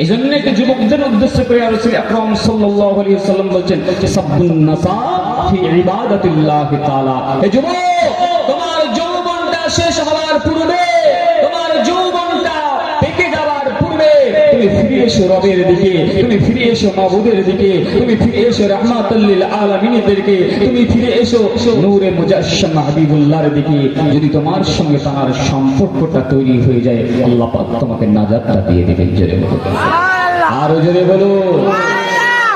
এই জন্য একটি যুবকদের উদ্দেশ্য করে রাসূল আকরাম সাল্লাল্লাহু সাল্লাম বলছেন যুবক, তোমার যৌবনটা শেষ হওয়ার পূর্বে ফিরে এসো রবের দিকে তুমি ফিরে এসো মাবুদের দিকে তুমি ফিরে এসো রহমাতুল্লিল আলামিনদেরকে তুমি ফিরে এসো নূরে মুজাসসাম হাবিবুল্লাহর দিকে। যদি তোমার সঙ্গে তার সম্পর্কটা তৈরি হয়ে যায় আল্লাহ পাক তোমাকে নাজাতটা দিয়ে দেবেন জোরে বলো আরও জোরে বলো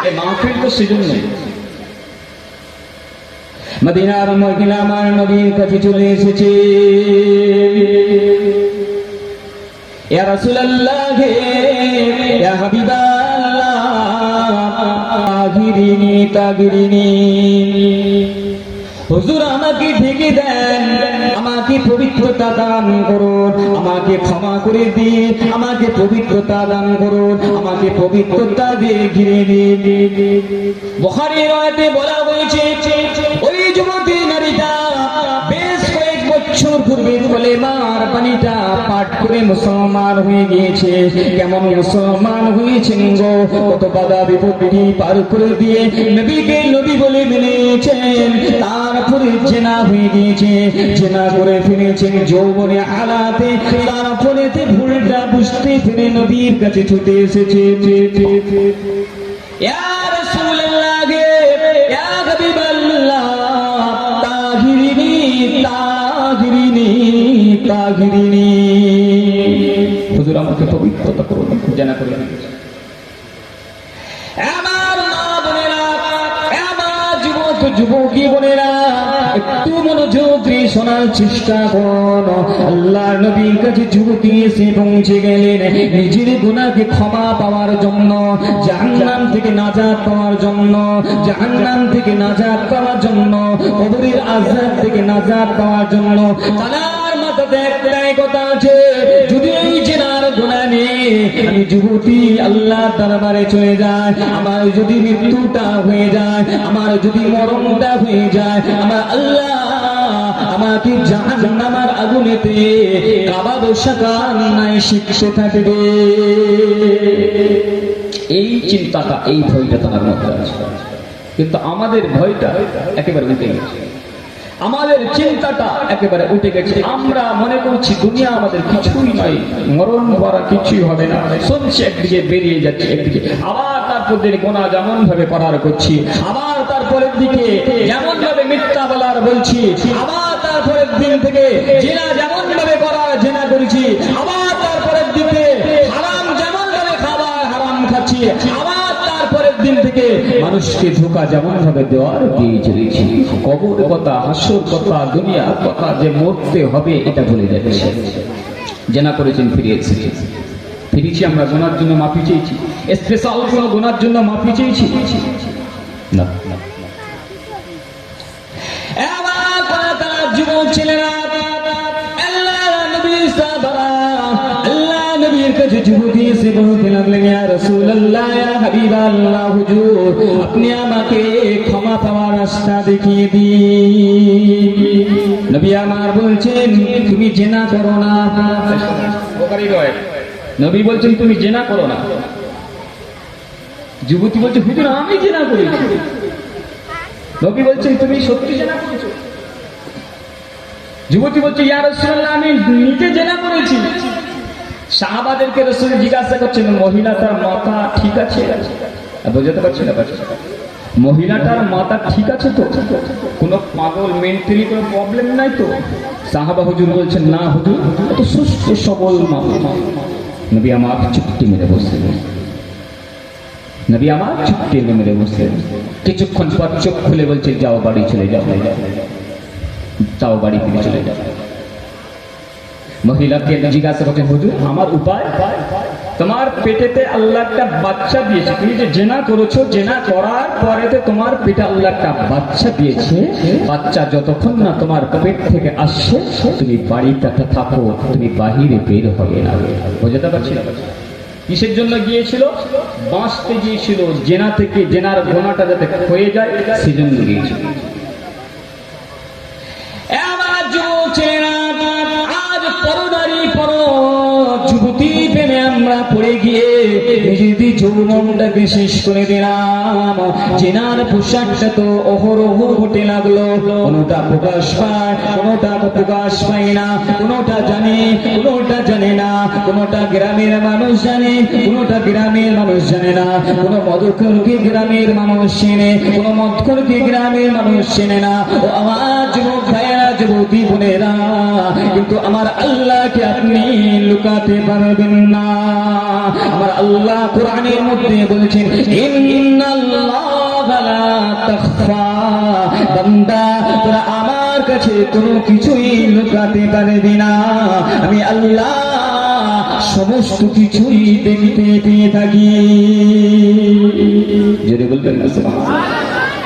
এই মাহফিল তো সেজন্য। মদিনার মহিলা আমার নবীর কাছে চলে এসেছে। ইয়া রাসূলুল্লাহ, ইয়া হাবিবাল্লাহ তাগিরিনি। হুজুর আমাকে ঢেকে দেন, আমাকে পবিত্রতা দান করুন, আমাকে ক্ষমা করে দিন, আমাকে পবিত্রতা দান করুন, আমাকে পবিত্রতা দিয়ে ঘিরে দিন বুখারী রাতে বলা হয়েছে, ওই যুবতী পূর্বে বলে মার পানিটা পাঠ করে মুসলমান হয়ে গিয়েছে। কেমন মুসলমান হয়েছেন গো? কত বাধা বিপত্তি পার করে দিয়ে নবীকে নবী বলে মেনেছেন। তারপরে জেনা হয়ে গিয়েছে। জেনা করে ফিরেছেন যৌবনে আলাতে। তারপরে ভুলটা বুঝতে ফিরে নবীর কাছে ছুটে এসেছে। ইয়া তাহিরিনি হুজুর আমাকে পবিত্রতা করুন জানা করে আমার মা বোনেরা আমার যুবক যুবকী বোনেরা একটু মনোযোগ দিয়ে শোনার চেষ্টা করুন। আল্লাহ নবীর কাছে যুবতী এসে পৌঁছে গেলেন নিজের গুনাহকে ক্ষমা পাওয়ার জন্য জাহান্নাম থেকে নাজাত পাওয়ার জন্য জাহান্নাম থেকে নাজাত পাওয়ার জন্য কবরের আযাব থেকে নাজাত পাওয়ার জন্য তার যুবতী আল্লাহ দরবারে চলে যায় আমার যদি মৃত্যুটা হয়ে যায়, আমার যদি হয়ে যায়, আমার আল্লাহ আমাকে আগুনেতে, কাবা বসাকার নাই শিখতে থাকবে। এই চিন্তাটা, এই ভয়টা তোমার মধ্যে আছে। কিন্তু আমাদের ভয়টা একেবারে উঠে গেছে। আমাদের চিন্তাটা একেবারে উঠে গেছে। আমরা মনে করছি দুনিয়া আমাদের কিছুই নাই মরণ করা কিছুই হবে না। শুনছি একদিকে বেরিয়ে যাচ্ছে একদিকে। আবার তারপর দিকে গোনা যেমন ভাবে করার করছি, আবার তারপরের দিকে যেমন ভাবে মিথ্যা বলার বলছি, আবার তারপরের দিন থেকে জেনা যেমন ভাবে করার জেনা করেছি, আবার তারপরের দিকে হারাম যেমন ভাবে খাবার হারাম খাচ্ছি আবার তারপরের দিন থেকে মানুষকে ধোকা যেমন ভাবে দেওয়ার দিয়ে চলেছি কবর কথা হাস্যর কথা, দুনিয়ার কথা যে মরতে হবে এটা ভুলে যাচ্ছে। জেনা করেছেন ফিরে এসেছে ফিরেছি আমরা, গোনার জন্য মাফি চেয়েছি। স্পেশাল কোনো গোনার জন্য মাফি চেয়েছি? না। যুবক ছেলেরা কাছে যুবতী এসে বলতে লাগলেন আপনি আমাকে ক্ষমা পাওয়ার রাস্তা দেখিয়ে দিন নবী আমার বলছেন তুমি জেনা করো না নবী বলছেন তুমি জেনা করো না যুবতী বলছে হুজুর আমি জেনা করেছি নবী বলছেন তুমি সত্যি জেনা করেছ যুবতী বলছে ইয়া রাসূলুল্লাহ আমি নিজে জেনা করেছি সাহাবাদেরকে রসুল জিজ্ঞাসা করছেন মহিলাটার মাথা ঠিক আছে? বোঝাতে পারছি না মহিলাটার মাথা ঠিক আছে তো? কোনো পাগল মেন্টালি কোনো প্রবলেম নাই তো? সাহাবা হুজুর বলছেন, না হুজুর এত সুস্থ সবল নবী আমার চুক্তি মেরে বসে নবী আমার চুক্তি মেরে বসে কিছুক্ষণ পর চোখ খুলে বলছে, যাও বাড়ি চলে যাও। যাও বাড়ি ফিরে চলে যাও। মহিলাকে জিজ্ঞাসা করছেন হুজুর, আমার উপায়? তোমার পেটেতে আল্লাহ একটা বাচ্চা দিয়েছে। তুমি যে জেনা করেছ, জেনা করার পরেতে তোমার পেটে আল্লাহ একটা বাচ্চা দিয়েছে। বাচ্চা যতক্ষণ না তোমার পেট থেকে আসছে, তুমি বাড়িটাতে থাকো, তুমি বাহিরে বের হবে না বোঝাতে পারছি না? কিসের জন্য গিয়েছিল? বাঁচতে গিয়েছিল। জেনা থেকে, জেনার গোনাটা যাতে হয়ে যায়, সেজন্য গিয়েছিল। আমরা পড়ে গিয়ে নিজেদের যৌবনটাকে শেষ করে দিলাম। জেনার পোশাকটা তো অহরহ ঘটে লাগল। কোনোটা প্রকাশ পায়, কোনোটা প্রকাশ পায় না। কোনোটা জানে কোনোটা জানে না। কোনোটা গ্রামের মানুষ জানে, কোনোটা গ্রামের মানুষ জানে না। কোনো মদখরকে গ্রামের মানুষ চেনে, কোনো মদখরকে গ্রামের মানুষ চেনে না। ও আমার যুবক যুবতী বোনেরা, কিন্তু আমার আল্লাহকে আপনি লুকাতে পারবেন না। আমার আল্লাহ কোরআনের মধ্যে বলেছেন বান্দা, তোরা আমার কাছে কোনো কিছুই লুকাতে পারবি না। আমি আল্লাহ সমস্ত কিছুই দেখতে পেয়ে থাকি। জোরে বলবেন না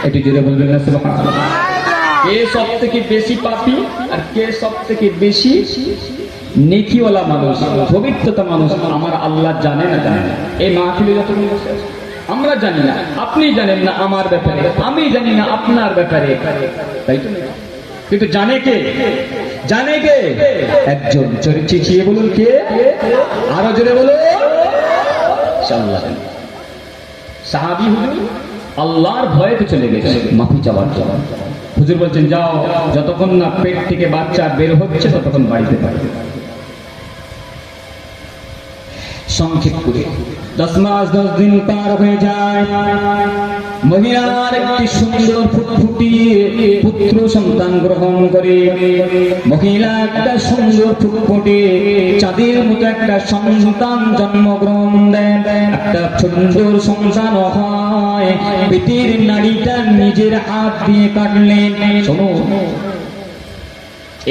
একটু জোরে বলবেন না কে সব থেকে বেশি পাপি আর কে সব থেকে বেশি নেকিওয়ালা মানুষ পবিত্রতা মানুষ আমার আল্লাহ জানে না জানে না। এই মাহফিলে যত বসে আছে, আমরা জানি না আপনি জানেন না আমার ব্যাপারে আমি জানি না আপনার ব্যাপারে। তাই তো? কিন্তু জানে কে? জানে কে? একজন। চিচিয়ে বলুন কে? আরও জোরে বলুন। সাহাবি হুজুর আল্লাহর ভয়েতে চলে গেছে। মাফি চাওয়ার জন্য। হুজুর বলছেন যাও যতক্ষণ না পেট থেকে বাচ্চা বের হচ্ছে ততক্ষণ বাড়িতে পারবে সংক্ষেপ করে। দশ মাস, দশ দিন পার হয়ে যায়। মহিলার একটি সুন্দর ফুটফুটি পুত্র সন্তান গ্রহণ করে। মহিলা একটা সুন্দর ফুটফুটি চাঁদের মতো একটা সন্তান জন্মগ্রহণ দেন একটা সুন্দর সন্তান হয়। পেটের নারীটা নিজের হাত দিয়ে কাটলেন। শোনো,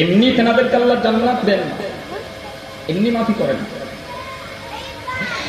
এমনি তেনাদেরকে আল্লাহ জান্নাত দেন। এমনি মাফি করেন না। আমার মা বোনেরা, আমার যুবক যুবতী বোনেরা,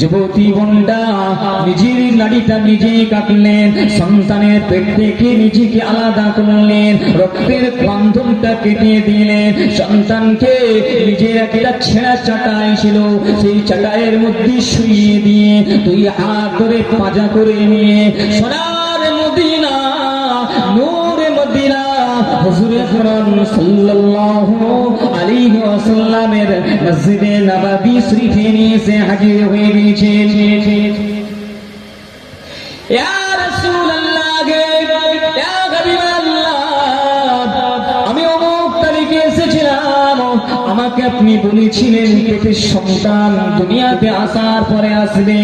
যুবতী বন্ডা নিজের নাড়িটা নিজেই কাটলেন, সন্তানের পেট থেকে নিজেকে আলাদা করলেন, রক্তের বান্ধনটা কেটে দিলেন। সন্তানকে নিজের একটা ছেঁড়া চাটাই ছিল, সেই চাটাইয়ের মধ্যে শুয়ে দিয়ে তুই হাত ধরে পাজা করে নিয়ে সোনার হুজুরে কোরআন সাল্লাল্লাহু আলাইহি ওয়াসাল্লামের মসজিদে নববী শরীফে নিয়ে হাজির হয়ে গিয়েছেন। আপনি বলেছিলেন পেটের সন্তান দুনিয়াতে আসার পরে আসবে।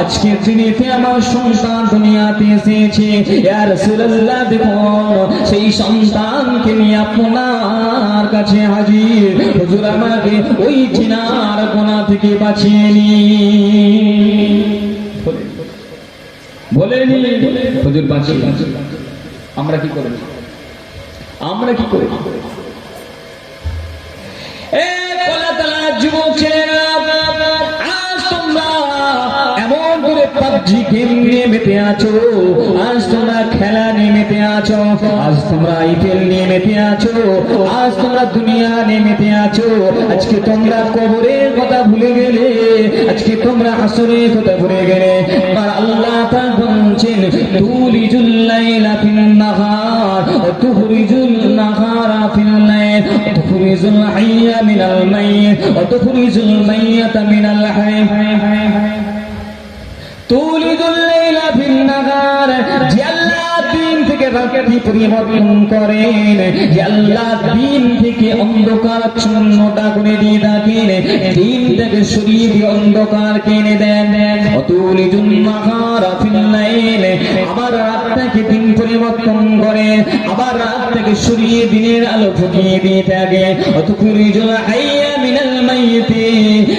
আজকে দিনেতে আমার সন্তান দুনিয়াতে এসেছে। ইয়া রাসূলুল্লাহ দেখুন সেই সন্তানকে নিয়ে আপনার কাছে হাজির। হুজুর আমাকে ওই জিনার গোনা থেকে বাঁচিয়ে বাঁচিয়ে আমরা কি করি আমরা কি করি যুবক ছেলেরা পাবজি গেম নিয়ে মেতে আছো। আজ তোমরা খেলা নিয়ে মেতে আছো। আজ তোমরা আইপিএল নিয়ে মেতে আছো। আজ তোমরা দুনিয়া নিয়ে মেতে আছো। আজকে তোমরা কবরের কথা ভুলে গেলে, আজকে তোমরা আসরের কথা ভুলে গেলে। আল্লাহ তাআলা বলছেন তুলিজুল লাইলা ফিন নাহার ওয়া তুখরিজুল নাহারা ফিল লাইল তুখরিজুল হাইয়া মিনাল মাইয়িত ওয়া তুখরিজুল মাইয়াতা মিনাল হাই তুলিদুল লাইলা ফিন নাহার যে আল্লাহ দিন থেকে রাত্রি পরিবর্তন করেন। যে আল্লাহ দিন থেকে অন্ধকার শূন্যতা করে দিয়ে থাকেন। দিন থেকে দিয়ে অন্ধকার কেনে দেন। অতুলিদুল নাহার ফিল আবার রাত থেকে দিন পরিবর্তন করে, আবার রাত থেকে সরিয়ে দিনের আলো ফুটিয়ে দিয়ে থাকে। অতুকুরিজুল হাইয়া মিনাল মাইয়িতি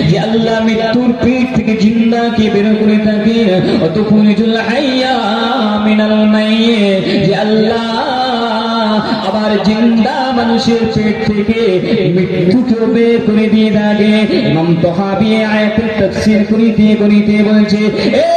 যে আল্লাহ মৃত্যুর পেট থেকে জিন্দাকে বের করে থাকে অতুকুরিজুল হাইয়া মিনাল মাইয়িত যে আল্লাহ আবার জিন্দা মানুষের পেট থেকে মৃত্যুকে বের করে দিয়ে দাগে। ইমাম তহাবি আয়াতের তাফসীর করিতে করিতে বলছে, এ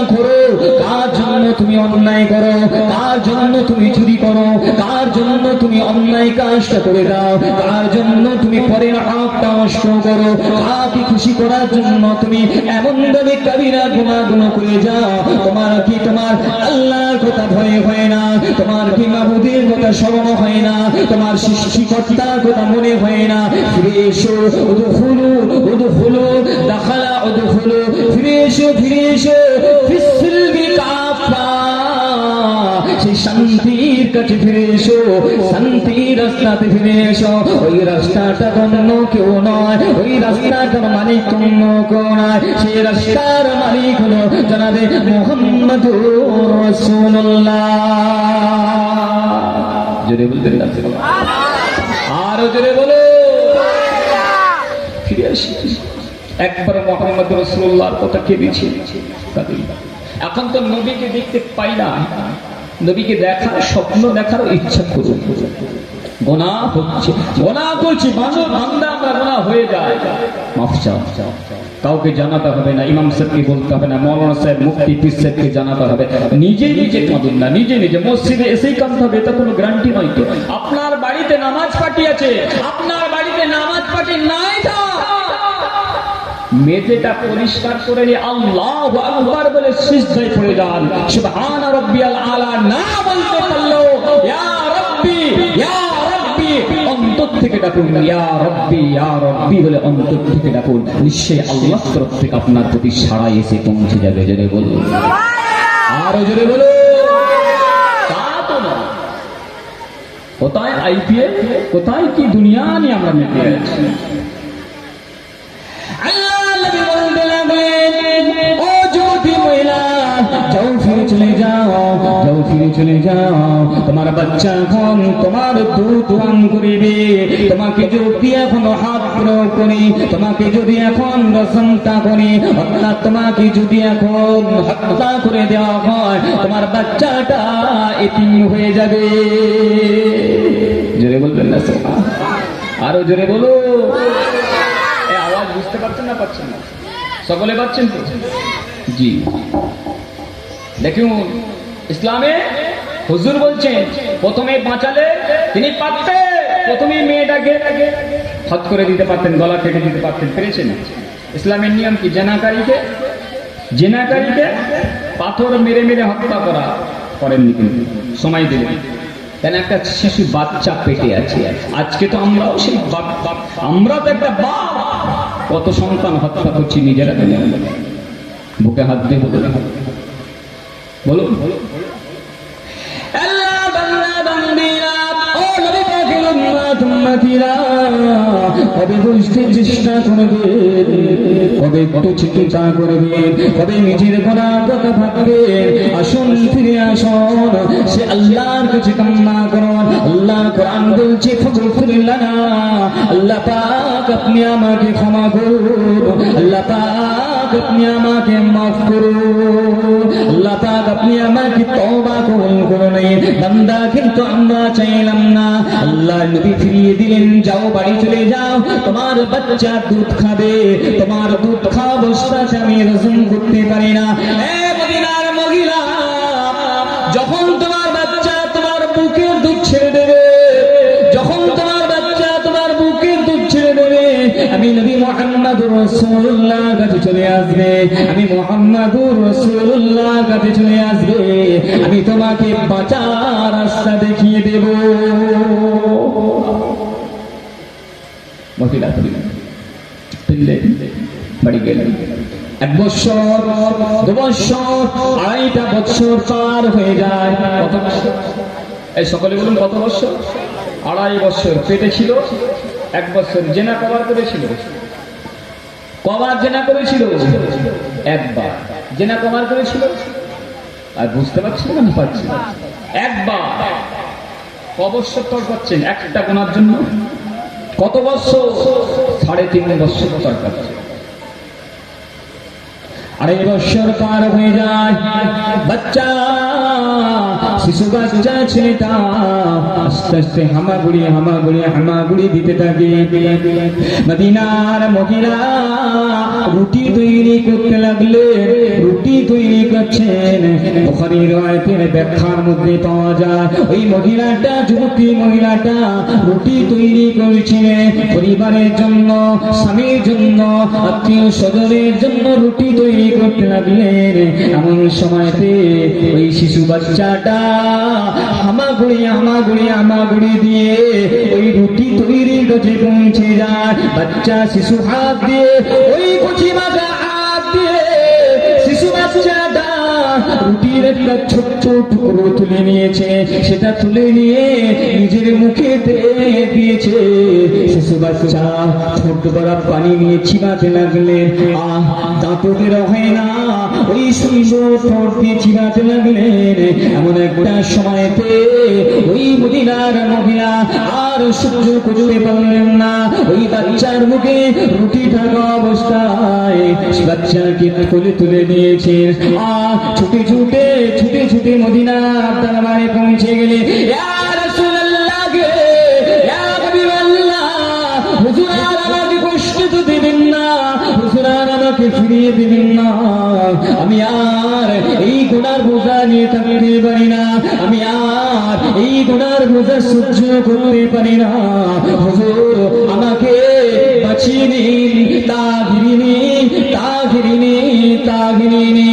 গুনাহ করো, কার জন্য তুমি অন্যায় করো, কার জন্য তুমি চুরি করো, কার জন্য তুমি অন্যায় কাজটা করে দাও, কার জন্য তুমি পরের হকটা নষ্ট করো, কাকে খুশি করার জন্য তুমি এমন ভাবে কবিরা গুণাগুণ করে যাও, তোমার কি তোমার আল্লাহর কথা ভয় হয় না, তোমার কি মাহবুদের কথা স্মরণ হয় না, তোমার সৃষ্টিকর্তার কথা মনে হয় না, ফিরে এসো, উদুখুলু উদুখুলু, দাখালা, উদুখুলু, ফিরে এসো ফিরে এসো শান্তির কাছে ফিরে শান্তির রাস্তাতে ফিরে ওই রাস্তাটা কেউ নয় ওই রাস্তাটার মালিক অন্য কেউ নয় রাস্তার মালিক হলো জানাবে মোহাম্মদ জোরে বলতে আরও জোরে বলো ফিরে আসি একবার মোহাম্মদ রসুল্লাহর কথা কেঁদেছি এখন তো নবীকে দেখতে পাই না। নবীকে দেখার স্বপ্ন দেখার ইচ্ছা করুন গোনা হচ্ছে। গোনা করছি আমরা গোনা হয়ে যায়। কাউকে জানাতে হবে না, ইমাম সাহেবকে বলতে হবে না, মৌলানা সাহেব, মুফতি, পীর সাহেবকে জানাতে হবে। নিজে নিজে কাঁদুন না, নিজে নিজে। মসজিদে এসেই কাঁদতে হবে, এটা কোনো গ্যারান্টি নয় তো। আপনার বাড়িতে নামাজ পাঠিয়েছে আপনার মেঝেটা পরিষ্কার করে নিয়ে আল্লাহ আকবার বলে সিজদায় পড়ে যান। সুবহান রাব্বিয়াল আলা, না বলতে পারল ইয়া রাব্বি ইয়া রাব্বি অন্তর থেকে ডাকুন, ইয়া রাব্বি ইয়া রাব্বি বলে অন্তর থেকে ডাকুন। নিশ্চয়ই আল্লাহর তরফ থেকে আপনার প্রতি সাড়া এসে পৌঁছে যাবে, জোরে বলুন। আরও জোরে বলো তা তো না কোথায় আইপিএল? কোথায় কি দুনিয়া নিয়ে আমরা মেতে আছি? চলে যাও যাও ফিরে চলে যাও। তোমার বাচ্চা এখন তোমার দুধ পান করিবে। তোমাকে যদি এখন হাত প্রয়োগ করি, তোমাকে যদি এখন রসমতা করি, অর্থাৎ তোমাকে যদি এখন হত্যা করে দেওয়া হয়, তোমার বাচ্চাটা এতিম হয়ে যাবে। জোরে বলবেন না আরও জোরে বলো আওয়াজ বুঝতে পারছেন না পাচ্ছেন না? সকলে পাচ্ছেন তো? জি। দেখুন, ইসলামে হুজুর বলছেন, প্রথমে বাঁচালে তিনি পারতেন প্রথমে মেয়েটাকে হাত করে দিতে পারতেন, গলা কেটে দিতে পারতেন। পেরেছেন? ইসলামের নিয়ম কি? জেনাকারীকে জেনাকারীকে পাথর মেরে মেরে হত্যা করা করেননি কিন্তু সময় দিলেন। কেন? একটা শিশু বাচ্চা পেটে আছে। আজকে তো আমরাও সেই আমরা তো একটা বাপ। কত সন্তান হত্যা করছি নিজেরা বুকে হাত দিয়ে বলো আল্লাহ আসুন সে আল্লাহ আল্লাহ আপনি আমাকে ক্ষমা করুন। আল্লাহ আপনি আমাকে মাফ করুন আল্লাহ আপনি আমাকে তওবা কবুল করুন বান্দা, কিন্তু আমরা চাইলাম না। আল্লাহ নবী ফিরিয়ে দিলেন, যাও বাড়ি চলে যাও। তোমার বাচ্চা দুধ খাবে। তোমার দুধ খাওয়া অবস্থাতে আমি রসুন করতে পারি না। আমি মোহাম্মদুর রাসূলুল্লাহ কাছে চলে আসবে। আমি তোমাকে বাঁচার রাস্তা দেখিয়ে দেব। মহিলা বাড়ি গেলেন। এক বছর দু বছর আড়াইটা বছর পার হয়ে যায়। কত? এই সকলে বলুন কত বছর আড়াই বছর পেটে ছিল? এক বছর জেনা কবার করেছিল? কবার জেনা করেছিল? একবার। জেনা কবার করেছিল? আর বুঝতে পারছি না? না। একবার। ক বছর তর পাচ্ছেন একটা গোনার জন্য? কত বছর? সাড়ে তিন বছর তর পাচ্ছেন। আড়াই বছর পার হয়ে যায়, বাচ্চা। শিশু বাচ্চা ছেলেটা আস্তে আস্তে হামাগুড়ি হামাগুড়ি হামাগুড়ি দিতে থাকে মদিনার মহিলা রুটি তৈরি করতে লাগলে রুটি তৈরি করছেন ওখানে রয়েছেন ব্যাখ্যার মধ্যে পাওয়া যায়। ওই মহিলাটা, যুবতী মহিলাটা রুটি তৈরি করেছিলেন পরিবারের জন্য, স্বামীর জন্য, আত্মীয় স্বজনের জন্য রুটি তৈরি করতে লাগলেন। এমন সময়তে ওই শিশু বাচ্চাটা হামাগুড়ি হামাগুড়ি হামাগুড়ি দিয়ে ওই রুটি তৈরির কাছে পৌঁছে যায়। বাচ্চা শিশু হাত দিয়ে, ওই কুচি মাজা হাত দিয়ে শিশু বাচ্চাটা রুটির একটা ছোট্ট টুকরো তুলে নিয়েছে, সেটা তুলে নিয়ে নিজের মুখে দিয়েছে। শিশু বাচ্চা ছোট পানি নিয়ে চিবাতে আহ দাঁত বের হয় না ওই সুন্দর ঠোঁট দিয়ে চিবাতে লাগলেন এমন একটা সময়তে ওই মদিনার মহিলা আর সহ্য করতে পারলেন না। ওই বাচ্চার মুখে রুটি থাকা অবস্থায় বাচ্চাকে কোলে তুলে নিয়েছে। আর ছুটে ছুটে কিন্তু মদিনার দরবারে পৌঁছে গেলে ফিরিয়ে দিবেন না। আমি আর এই গুণার বোঝা নিয়ে থাকতে পারি না, আমি আর এই গুণার বোঝা সহ্য করতে পারি না। হুজুর, আমাকে বাঁচিয়ে নিন তা ঘিরিনি তা ঘিরিনি তা ঘিরিনি